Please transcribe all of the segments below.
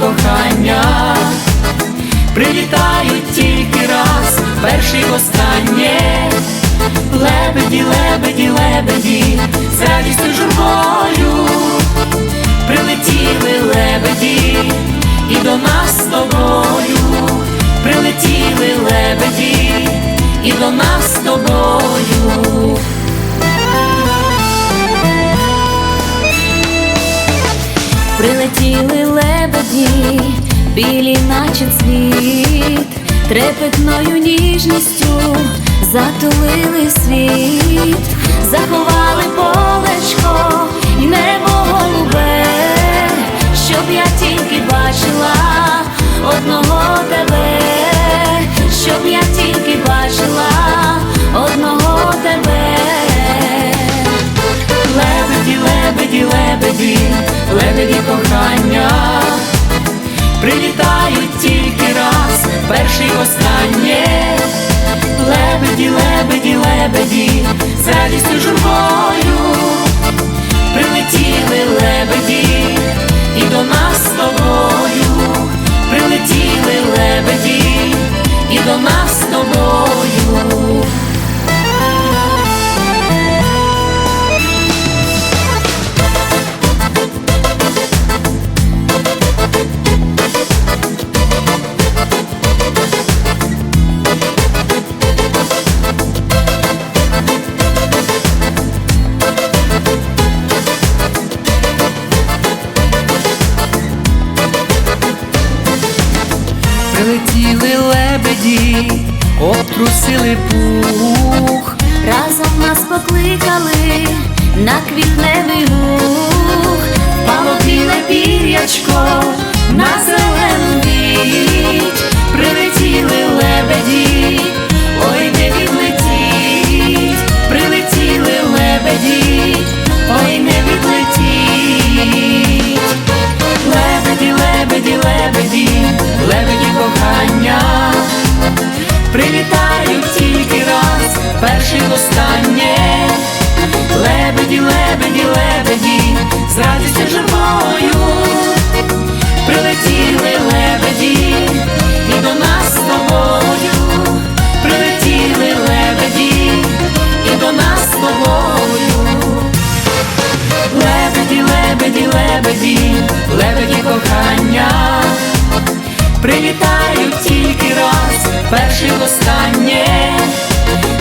кохання, прилітають тільки раз, перший останнє. Лебеді, лебеді, лебеді, з радістю журбою. Прилетіли лебеді білі, наче цвіт, трепетною ніжністю затулили світ, заховали полечко прилітають тільки раз, перший останнє. Лебеді, лебеді, лебеді, з радістю журбою. Прилетіли лебеді Прилетіли лебеді, обтрусили пух, Разом нас покликали на квітневий гух, Пало біле пір'ячко на зелену віть, перше останнє,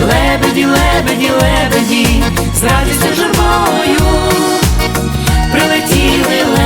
лебеді, лебеді, лебеді, з радістю журбою прилетіли лебеді.